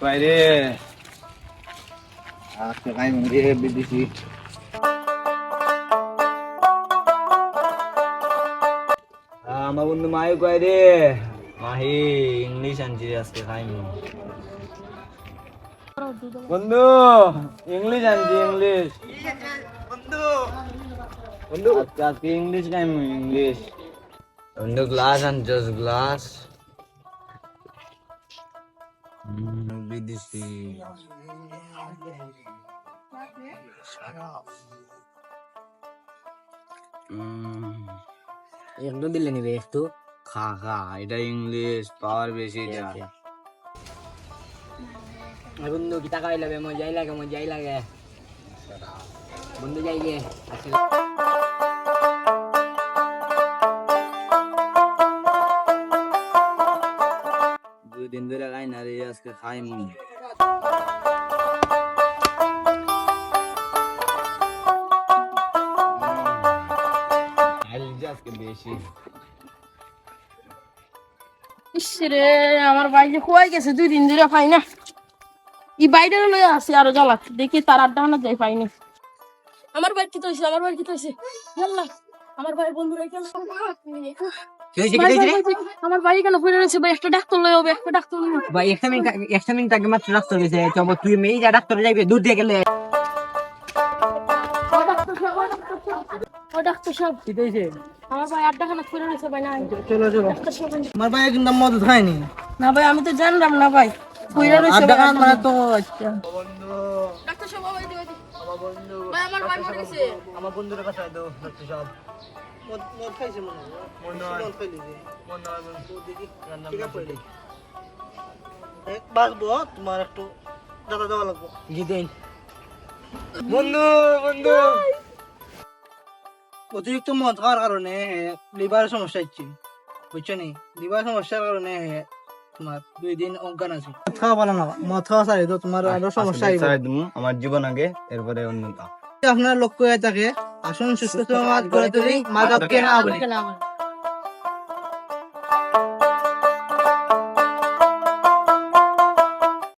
পাই রে আজকে খাই রে বিদেশি আমার বন্ধু মায়ু কয় রে মাহি ইংলিশ আনছি রে আজকে খাইনি বন্ধু ইংলিশ আনছি ইংলিশ বন্ধু বন্ধু আজকে ইংলিশ খাইমু ইংলিশ বন্ধু গ্লাস আনছস গ্লাস বিদেশি। একটু দিলে নিবে একটু? খা খা এটা ইংলিশ পাওয়ার বেশি বন্ধু কি টাকা লাগে মজাই লাগে। মজাই লাগে বন্ধু যাই গে দিন ধরে খাই না রে আজকে খাই মন। আজকে বেশি। ইসরে আমার যে খোয়াই গেছে দুই দিন ধরে পাই না। ই বাইরে লয়ে আছে আরও জ্বালা দেখি তার আড্ডা না যাই পাইনি আমার ভাই কি তৈছে আমার ভাই কি তৈছে জানলা আমার ভাই বন্ধুরা কেন আমার ভাই কেন পড়ে রয়েছে ভাই একটা ডাক্তার লয়ে হবে একটা ডাক্তার ভাই একটা মিনিট একটা মিনিট আগে মাত্র ডাক্তার গেছে তুই মেয়ে যা ডাক্তার যাইবে দূর দিয়ে গেলে। ও ডাক্তার সাহেব, কি আমার ভাই আড্ডা খানা পড়ে রয়েছে ভাই না চলো চলো। আমার ভাই কিন্তু মদ খায়নি না ভাই আমি তো জানলাম না ভাই। আড্ডা ভাই, মানে তো আচ্ছা। ডাক্তার সাহেব ভাই দিও ভাই আমার ভাই মরে গেছে। আমার বন্ধুর কাছে দাও ডাক্তার সাহেব। মদ মদ খাইছে মনে হয়। মদ দেখি। ঠিক আছে। এক তোমার একটু দাদা দেওয়া লাগবো। গিদিন বন্ধু বন্ধু। অতিরিক্ত মদ খাওয়ার কারণে লিভারের সমস্যা হচ্ছে। বুঝছ নি? লিভার সমস্যার কারণে তোমার দুই দিন অজ্ঞান আছে। খাওয়া ভালো না মদ খাওয়া ছাড়ে তো তোমার আরও সমস্যা আইব। আমার জীবন আগে এরপরে অন্যটা আপনার লক্ষ্য হয়ে থাকে আসুন সুস্থ সমাজ গড়ে তুলি মাদককে না বলি